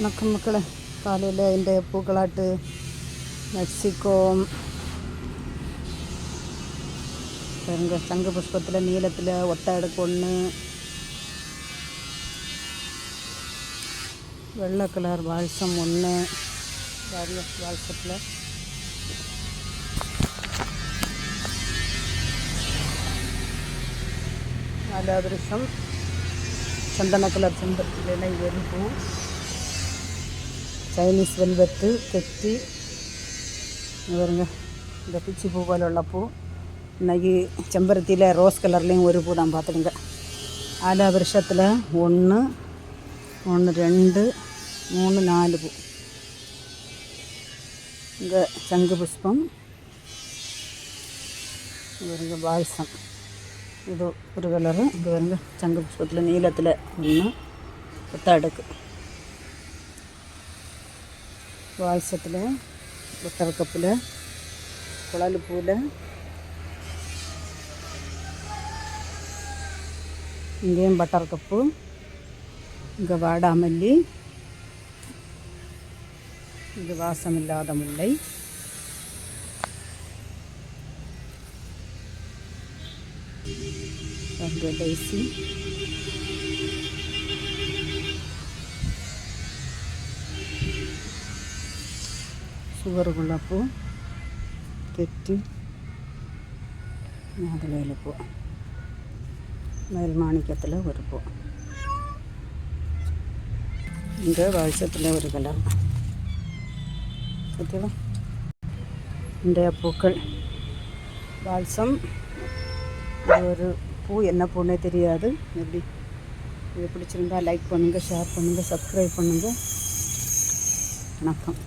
வணக்கம் மக்களை. காலையில் இந்த பூக்களாட்டு மெக்சிகோ பாருங்க சங்கு புஷ்பத்தில் நீளத்தில் ஒட்டை அடுக்கு ஒன்று வெள்ளை கலர் பால்சம் ஒன்று பாருங்க வால்சத்தில் நாலாவது வருஷம் சந்தன கலர் செம்பருத்தியில் வெறும் பூ ചൈനീസ് വെൽവെറ്റ് തെറ്റി பாருங்க இந்த பிச்சி பூ போல உள்ள பூ இன்னைக்கு செம்பருத்தியில் ரோஸ் கலர்லேயும் ஒரு பூ தான் பார்த்துடுங்க ஆலா வருஷத்தில் ஒன்று ஒன்று ரெண்டு மூணு நாலு பூ இந்த சங்கு புஷ்பம் பாருங்க பால்சம் இது ஒரு கலரு இது பாருங்க சங்கு புஷ்பத்தில் நீளத்தில் ஒன்று புத்தாடுக்கு வால்சத்தில் பட்டர் கப்பில் குழல் பூவில் இங்கேயும் பட்டர் கப்பு இங்கே வாடாமல்லி இது வாசமில்லாத முல்லை. அங்கே டைசி சுகர் குழப்பூ തെറ്റ് മാതളയിൽ പൂ മേൽമാണിക്യത്തിൽ ഒരു പൂ ഇത് വാഴ്ചത്തിലെ ഒരു കളർ പറ്റിയോ இந்த பூக்கள் பால்சம் இது ஒரு பூ என்ன பூன்னே தெரியாது எப்படி இது பிடிச்சிருந்தா லைக் பண்ணுங்கள் ஷேர் பண்ணுங்கள் சப்ஸ்கிரைப் பண்ணுங்கள் வணக்கம்